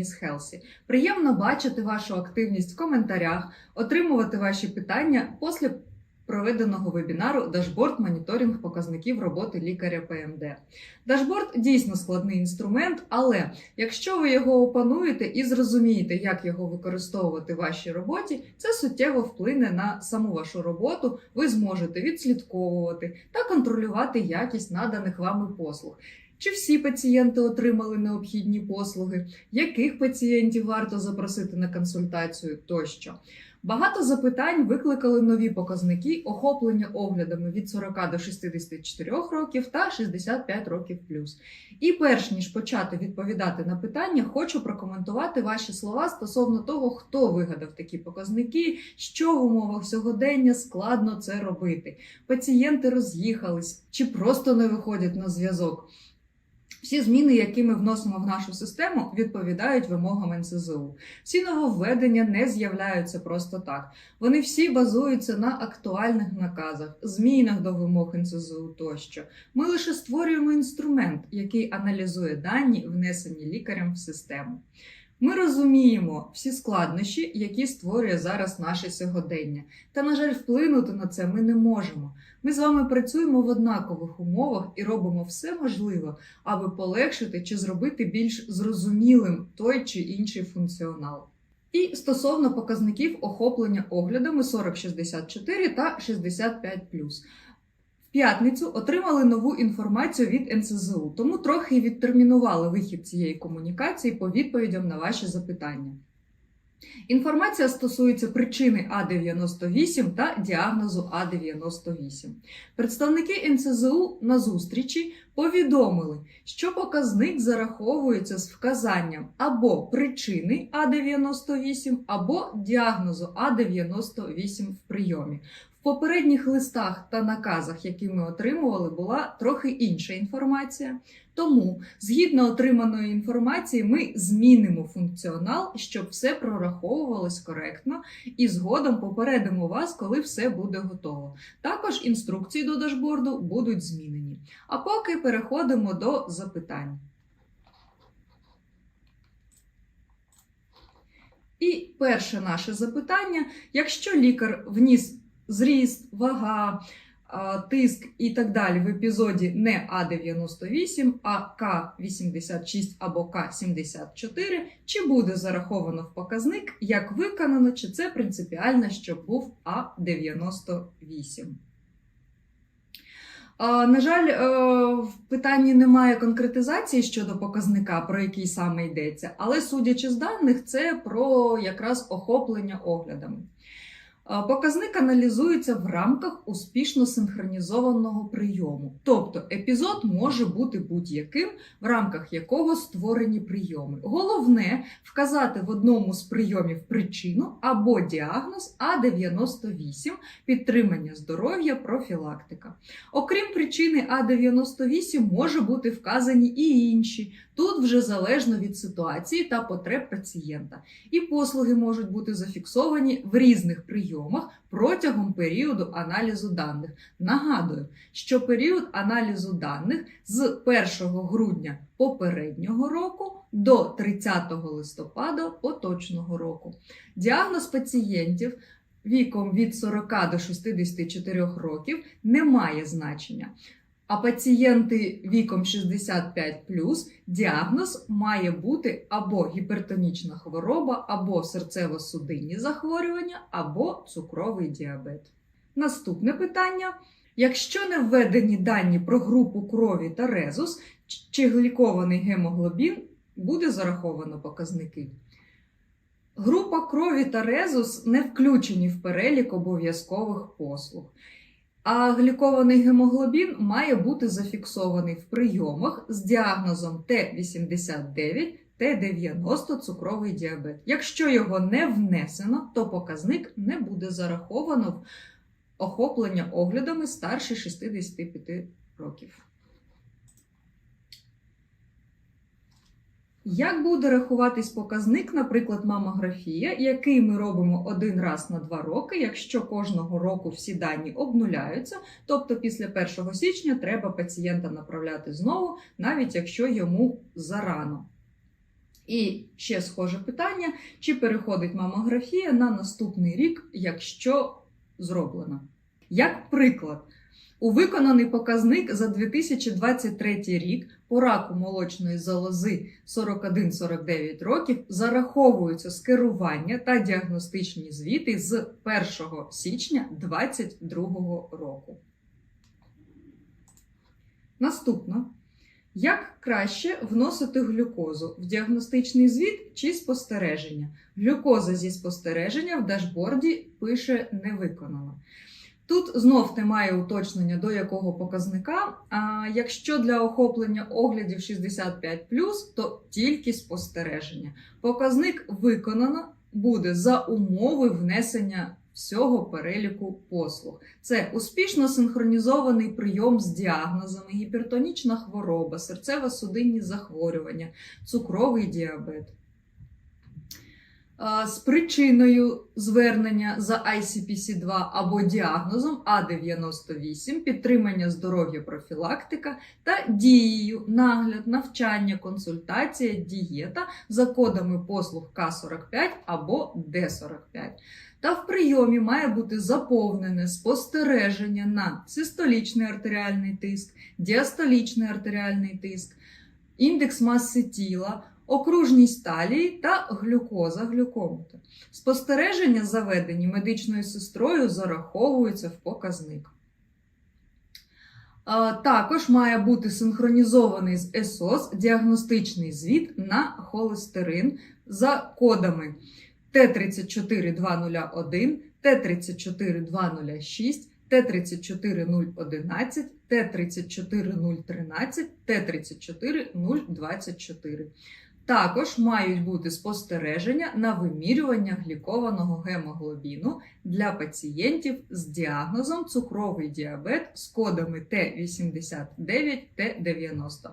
Business Healthy. Приємно бачити вашу активність в коментарях, отримувати ваші питання після проведеного вебінару Дашборд моніторинг показників роботи лікаря ПМД. Дашборд дійсно складний інструмент, але якщо ви його опануєте і зрозумієте, як його використовувати в вашій роботі, це суттєво вплине на саму вашу роботу. Ви зможете відслідковувати та контролювати якість наданих вами послуг. Чи всі пацієнти отримали необхідні послуги, яких пацієнтів варто запросити на консультацію тощо. Багато запитань викликали нові показники охоплення оглядами від 40 до 64 років та 65 років плюс. І перш ніж почати відповідати на питання, хочу прокоментувати ваші слова стосовно того, хто вигадав такі показники, що в умовах сьогодення складно це робити. Пацієнти роз'їхались чи просто не виходять на зв'язок. Всі зміни, які ми вносимо в нашу систему, відповідають вимогам НСЗУ. Всі нововведення не з'являються просто так. Вони всі базуються на актуальних наказах, змінах до вимог НСЗУ тощо. Ми лише створюємо інструмент, який аналізує дані, внесені лікарем в систему. Ми розуміємо всі складнощі, які створює зараз наше сьогодення. Та, на жаль, вплинути на це ми не можемо. Ми з вами працюємо в однакових умовах і робимо все можливе, аби полегшити чи зробити більш зрозумілим той чи інший функціонал. І стосовно показників охоплення оглядами 4064 та 65 в п'ятницю отримали нову інформацію від НСЗУ, тому трохи відтермінували вихід цієї комунікації по відповідям на ваші запитання. Інформація стосується причини А98 та діагнозу А98. Представники НСЗУ на зустрічі повідомили, що показник зараховується з вказанням або причини А98, або діагнозу А98 в прийомі. В попередніх листах та наказах, які ми отримували, була трохи інша інформація. Тому, згідно отриманої інформації, ми змінимо функціонал, щоб все прораховувалось коректно, і згодом попередимо вас, коли все буде готово. Також інструкції до дашборду будуть змінені. А поки переходимо до запитань. І перше наше запитання: якщо лікар вніс зріст, вага, тиск і так далі в епізоді не А98, а К86 або К74, чи буде зараховано в показник, як виконано, чи це принципіально, щоб був А98. На жаль, е, в питанні немає конкретизації щодо показника, про який саме йдеться, але судячи з даних, це про якраз охоплення оглядами. Показник аналізується в рамках успішно синхронізованого прийому. Тобто епізод може бути будь-яким, в рамках якого створені прийоми. Головне вказати в одному з прийомів причину або діагноз А98 підтримання здоров'я, профілактика. Окрім причини А98, може бути вказані і інші. Тут вже залежно від ситуації та потреб пацієнта. І послуги можуть бути зафіксовані в різних прийомах протягом періоду аналізу даних. Нагадую, що період аналізу даних з 1 грудня попереднього року до 30 листопада поточного року. Діагноз пацієнтів. Віком від 40 до 64 років не має значення. А пацієнти віком 65 діагноз має бути або гіпертонічна хвороба, або серцево-судинні захворювання, або цукровий діабет. Наступне питання: якщо не введені дані про групу крові та резус, чи глікований гемоглобін, буде зараховано показники. Група крові та резус не включені в перелік обов'язкових послуг. А глікований гемоглобін має бути зафіксований в прийомах з діагнозом Т89, Т90 цукровий діабет. Якщо його не внесено, то показник не буде зараховано в охоплення оглядами старше 65 років. Як буде рахуватись показник, наприклад, мамографія, який ми робимо один раз на два роки, якщо кожного року всі дані обнуляються, тобто після 1 січня треба пацієнта направляти знову, навіть якщо йому зарано. І ще схоже питання: чи переходить мамографія на наступний рік, якщо зроблена? Як приклад, у виконаний показник за 2023 рік по раку молочної залози 41-49 років зараховуються скерування та діагностичні звіти з 1 січня 2022 року. Наступно. Як краще вносити глюкозу в діагностичний звіт чи спостереження? Глюкоза зі спостереження в дашборді пише не виконано. Тут знов немає уточнення до якого показника. А якщо для охоплення оглядів 65, то тільки спостереження. Показник виконано буде за умови внесення всього переліку послуг. Це успішно синхронізований прийом з діагнозами, гіпертонічна хвороба, серцево-судинні захворювання, цукровий діабет. З причиною звернення за ICPC-2 або діагнозом А98, підтримання здоров'я профілактика та дією, нагляд, навчання, консультація, дієта за кодами послуг К45 або Д45. Та в прийомі має бути заповнене спостереження на систолічний артеріальний тиск, діастолічний артеріальний тиск, індекс маси тіла, окружність талії та глюкоза глюкометр. Спостереження, заведені медичною сестрою, зараховуються в показник. Також має бути синхронізований з ЕСОС діагностичний звіт на холестерин за кодами Т34201, Т34206, Т34011, Т34013, Т34024. Також мають бути спостереження на вимірювання глікованого гемоглобіну для пацієнтів з діагнозом цукровий діабет з кодами Т89, Т90.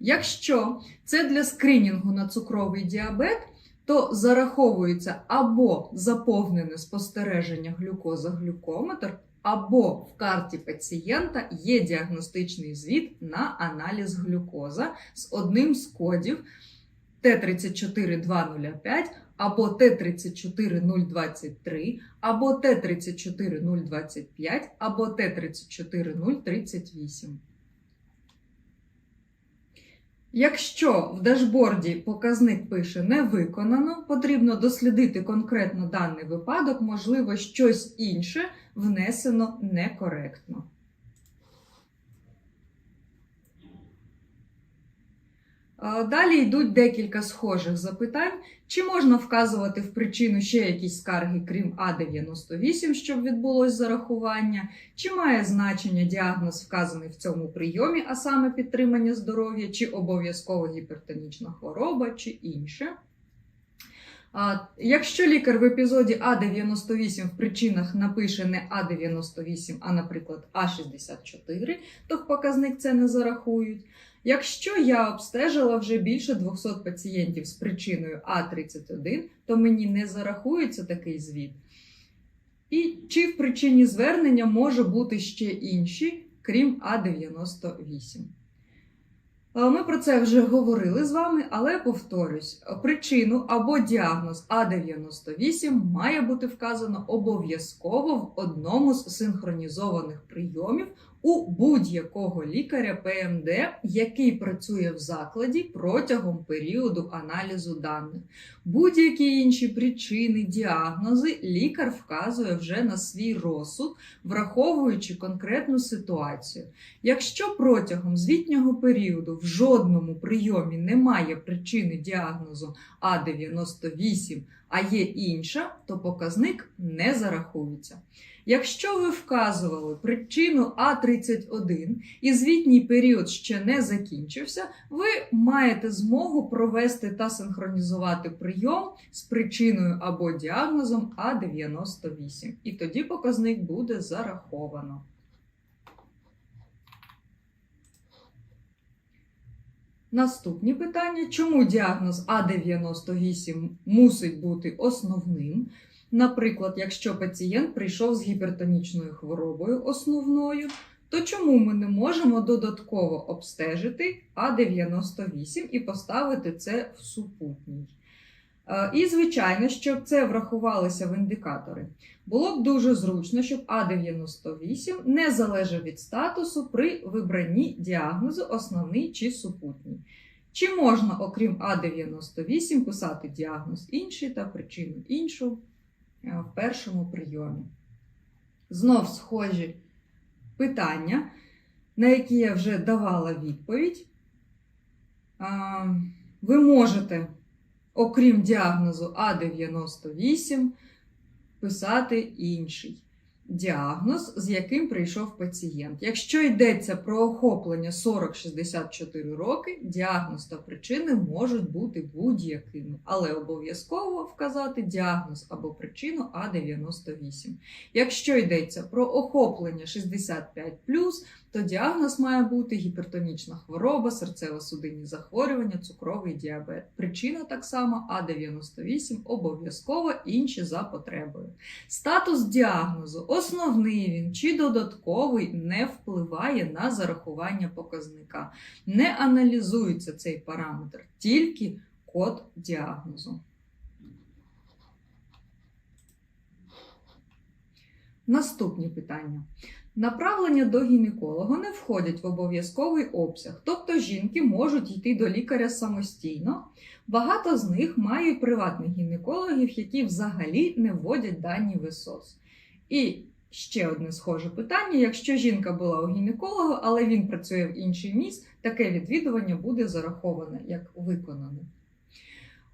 Якщо це для скринінгу на цукровий діабет, то зараховується або заповнене спостереження глюкоза-глюкометр, або в карті пацієнта є діагностичний звіт на аналіз глюкоза з одним з кодів Т34205 або Т34023, або Т34025, або Т34038. Якщо в дашборді показник пише не виконано, потрібно дослідити конкретно даний випадок, можливо, щось інше внесено некоректно. Далі йдуть декілька схожих запитань. Чи можна вказувати в причину ще якісь скарги, крім А98, щоб відбулось зарахування? Чи має значення діагноз, вказаний в цьому прийомі, а саме підтримання здоров'я, чи обов'язково гіпертонічна хвороба, чи інше? Якщо лікар в епізоді А98 в причинах напише не А98, а, наприклад, А64, то в показник це не зарахують. Якщо я обстежила вже більше 200 пацієнтів з причиною А31, то мені не зарахується такий звіт. І чи в причині звернення може бути ще інші, крім А98? Е, Ми про це вже говорили з вами, але повторюсь: причину або діагноз А98 має бути вказано обов'язково в одному з синхронізованих прийомів у будь-якого лікаря ПМД, який працює в закладі протягом періоду аналізу даних. Будь-які інші причини, діагнози лікар вказує вже на свій розсуд, враховуючи конкретну ситуацію. Якщо протягом звітнього періоду в жодному прийомі немає причини діагнозу А98, а є інша, то показник не зарахується. Якщо ви вказували причину А31 і звітній період ще не закінчився, ви маєте змогу провести та синхронізувати прийом з причиною або діагнозом А98. І тоді показник буде зараховано. Наступні питання: чому діагноз А98 мусить бути основним? Наприклад, якщо пацієнт прийшов з гіпертонічною хворобою основною, то чому ми не можемо додатково обстежити А98 і поставити це в супутній? Е, І, звичайно, щоб це врахувалося в індикатори. Було б дуже зручно, щоб А98 не залежав від статусу при вибранні діагнозу основний чи супутній. Чи можна, окрім А98, писати діагноз інший та причину іншу в першому прийомі? Знов схожі питання, на які я вже давала відповідь. Ви можете, окрім діагнозу А98, писати інший діагноз, з яким прийшов пацієнт. Якщо йдеться про охоплення 40-64 роки, діагноз та причини можуть бути будь-якими, але обов'язково вказати діагноз або причину А98. Якщо йдеться про охоплення 65 то діагноз має бути гіпертонічна хвороба, серцево-судинні захворювання, цукровий діабет. Причина так само А98 обов'язково інші за потребою. Статус діагнозу, основний він чи додатковий, не впливає на зарахування показника. Не аналізується цей параметр, тільки код діагнозу. Наступні питання. Направлення до гінеколога не входять в обов'язковий обсяг, тобто жінки можуть йти до лікаря самостійно. Багато з них мають приватних гінекологів, які взагалі не вводять дані в ЕСОС. І ще одне схоже питання: якщо жінка була у гінеколога, але він працює в інший місць, таке відвідування буде зараховане як виконане.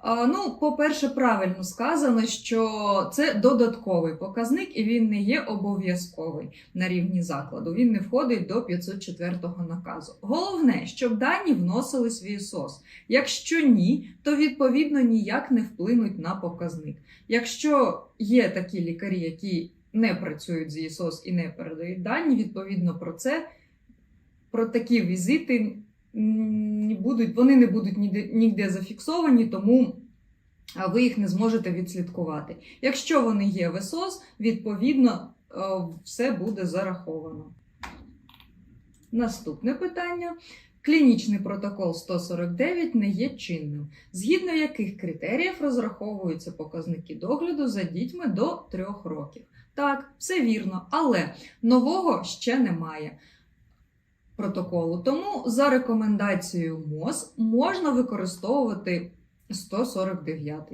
Ну, по-перше, правильно сказано, що це додатковий показник і він не є обов'язковий на рівні закладу. Він не входить до 504-го наказу. Головне, щоб дані вносились в ІСОС. Якщо ні, то відповідно ніяк не вплинуть на показник. Якщо є такі лікарі, які не працюють з ІСОС і не передають дані, відповідно про це, про такі візити будуть, вони не будуть ніде, ніде зафіксовані, тому ви їх не зможете відслідкувати. Якщо вони є в ЕСОС, відповідно е, все буде зараховано. Наступне питання. Клінічний протокол 149 не є чинним, згідно яких критеріїв розраховуються показники догляду за дітьми до 3 років. Так, все вірно, але нового ще немає протоколу. Тому за рекомендацією МОЗ можна використовувати 149.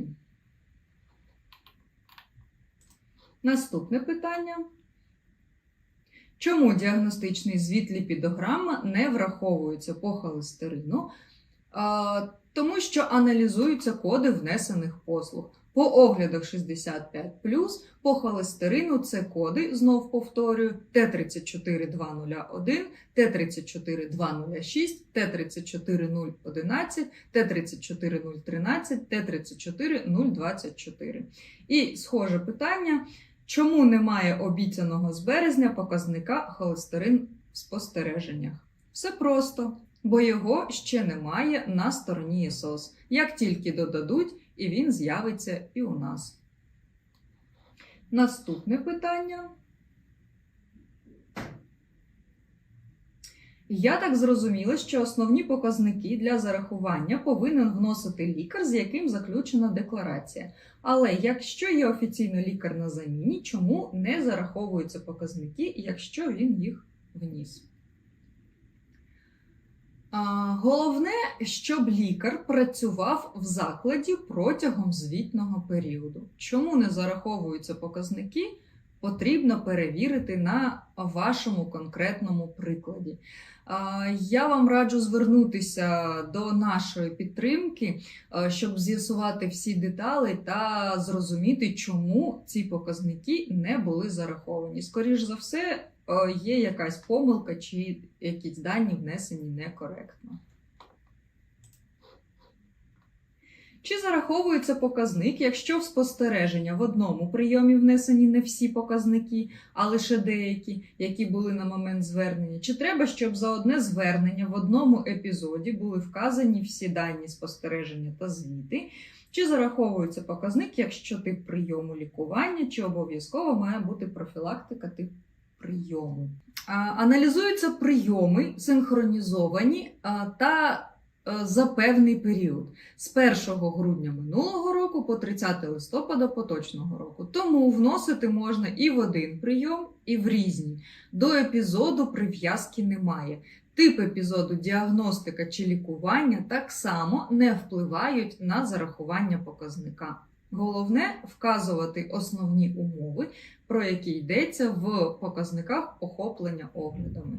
Наступне питання. Чому діагностичний звіт ліпідограма не враховується по холестерину? Тому що аналізуються коди внесених послуг. По оглядах 65 по холестерину це коди, знов повторюю, Т34201, Т34206, Т34011, Т34013, Т34024. І схоже питання. Чому немає обіцяного з березня показника холестерин в спостереженнях? Все просто, бо його ще немає на стороні ЄСОС. Як тільки додадуть, і він з'явиться і у нас. Наступне питання. Я так зрозуміла, що основні показники для зарахування повинен вносити лікар, з яким заключена декларація. Але якщо є офіційно лікар на заміні, чому не зараховуються показники, якщо він їх вніс? Головне, щоб лікар працював в закладі протягом звітного періоду. Чому не зараховуються показники? Потрібно перевірити на вашому конкретному прикладі. Я вам раджу звернутися до нашої підтримки, щоб з'ясувати всі деталі та зрозуміти, чому ці показники не були зараховані. Скоріш за все, е, є якась помилка чи якісь дані внесені некоректно. Чи зараховується показник, якщо в спостереження в одному прийомі внесені не всі показники, а лише деякі, які були на момент звернення? Чи треба, щоб за одне звернення в одному епізоді були вказані всі дані спостереження та звіти? Чи зараховується показник, якщо тип прийому лікування, чи обов'язково має бути профілактика тип прийому. Аналізуються прийоми, синхронізовані та е, за певний період з 1 грудня минулого року по 30 листопада поточного року. Тому вносити можна і в один прийом, і в різні. До епізоду прив'язки немає. Тип епізоду, діагностика чи лікування так само не впливають на зарахування показника. Головне вказувати основні умови, про які йдеться в показниках охоплення оглядами.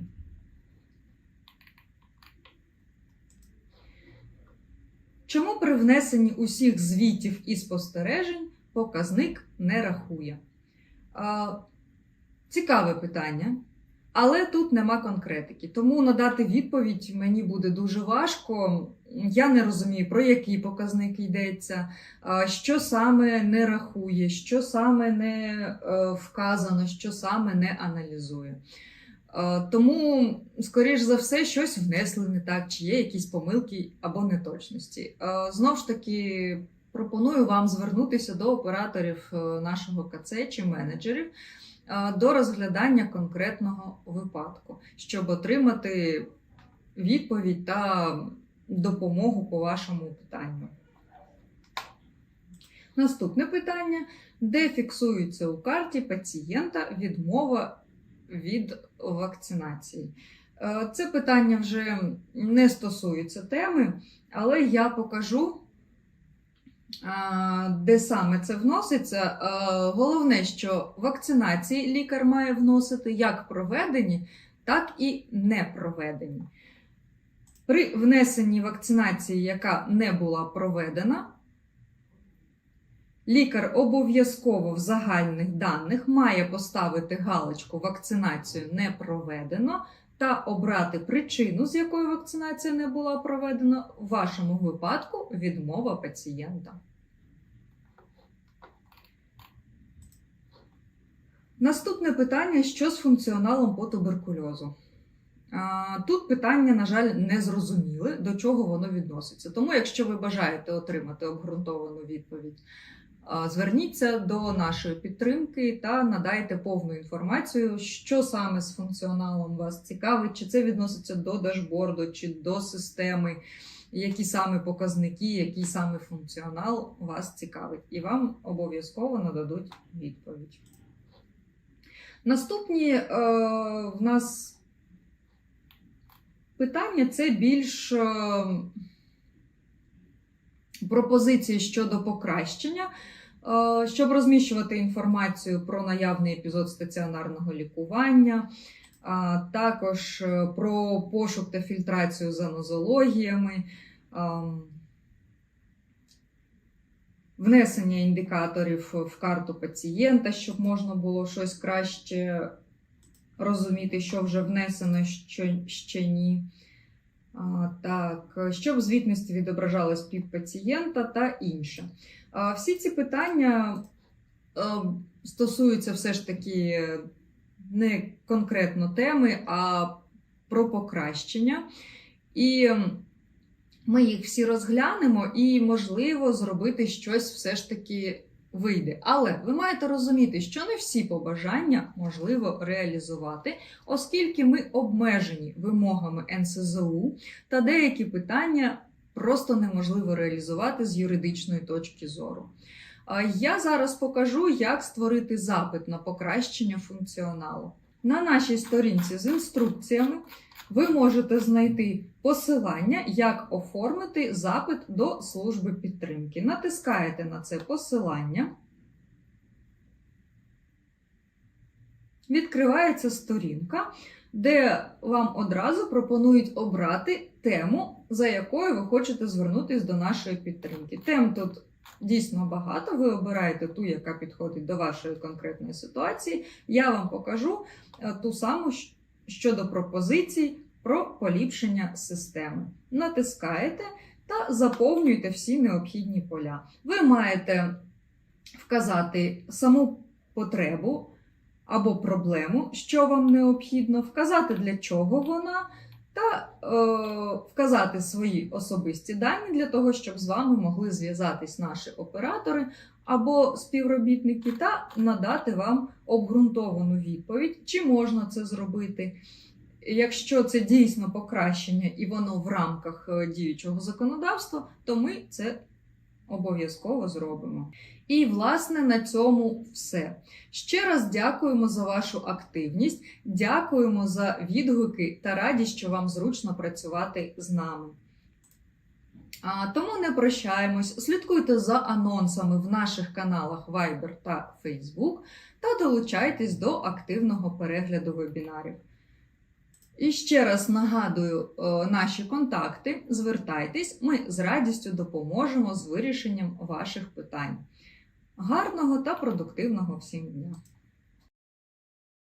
Чому при внесенні усіх звітів і спостережень показник не рахує? Цікаве питання, але тут нема конкретики. Тому надати відповідь мені буде дуже важко. Я не розумію, про який показник йдеться, що саме не рахує, що саме не е, вказано, що саме не аналізує. Тому, скоріш за все, щось внесли не так, чи є якісь помилки або неточності. Е, Знов ж таки, пропоную вам звернутися до операторів е, нашого КЦ чи менеджерів до розглядання конкретного випадку, щоб отримати відповідь та допомогу по вашому питанню. Наступне питання: де фіксується у карті пацієнта відмова від вакцинації? Е, Це питання вже не стосується теми, але я покажу, де саме це вноситься. Е, Головне, що вакцинації лікар має вносити як проведені, так і не проведені. При внесенні вакцинації, яка не була проведена, лікар обов'язково в загальних даних має поставити галочку вакцинацію не проведено та обрати причину, з якої вакцинація не була проведена, в вашому випадку відмова пацієнта. Наступне питання: що з функціоналом по туберкульозу? Тут питання, на жаль, не зрозуміли, до чого воно відноситься. Тому, якщо ви бажаєте отримати обґрунтовану відповідь, зверніться до нашої підтримки та надайте повну інформацію, що саме з функціоналом вас цікавить, чи це відноситься до дашборду, чи до системи, які саме показники, який саме функціонал вас цікавить, і вам обов'язково нададуть відповідь. Наступні е, в нас питання це більш е, пропозиції щодо покращення, е, щоб розміщувати інформацію про наявний епізод стаціонарного лікування, також е, про пошук та фільтрацію за нозологіями. ем, Внесення індикаторів в карту пацієнта, щоб можна було щось краще розуміти, що вже внесено, що ще ні. А, Так, щоб звітності відображалось пік пацієнта та інше. А, Всі ці питання е, стосуються все ж таки не конкретно теми, а про покращення. І ми їх всі розглянемо, і, можливо, зробити щось все ж таки вийде. Але ви маєте розуміти, що не всі побажання можливо реалізувати, оскільки ми обмежені вимогами НСЗУ, та деякі питання просто неможливо реалізувати з юридичної точки зору. Я зараз покажу, як створити запит на покращення функціоналу. На нашій сторінці з інструкціями ви можете знайти посилання, як оформити запит до служби підтримки. Натискаєте на це посилання. Відкривається сторінка, де вам одразу пропонують обрати тему, за якою ви хочете звернутися до нашої підтримки. Тем тут дійсно багато. Ви обираєте ту, яка підходить до вашої конкретної ситуації. Я вам покажу е, ту саму щодо пропозицій про поліпшення системи. Натискаєте та заповнюєте всі необхідні поля. Ви маєте вказати саму потребу або проблему, що вам необхідно, вказати для чого вона, та е, вказати свої особисті дані для того, щоб з вами могли зв'язатись наші оператори або співробітники та надати вам обґрунтовану відповідь, чи можна це зробити. Якщо це дійсно покращення і воно в рамках е, діючого законодавства, то ми це обов'язково зробимо. І, власне, на цьому все. Ще раз дякуємо за вашу активність, дякуємо за відгуки та радість, що вам зручно працювати з нами. А, тому не прощаємось, слідкуйте за анонсами в наших каналах Viber та Facebook та долучайтесь до активного перегляду вебінарів. І ще раз нагадую е, наші контакти. Звертайтесь, ми з радістю допоможемо з вирішенням ваших питань. Гарного та продуктивного всім дня!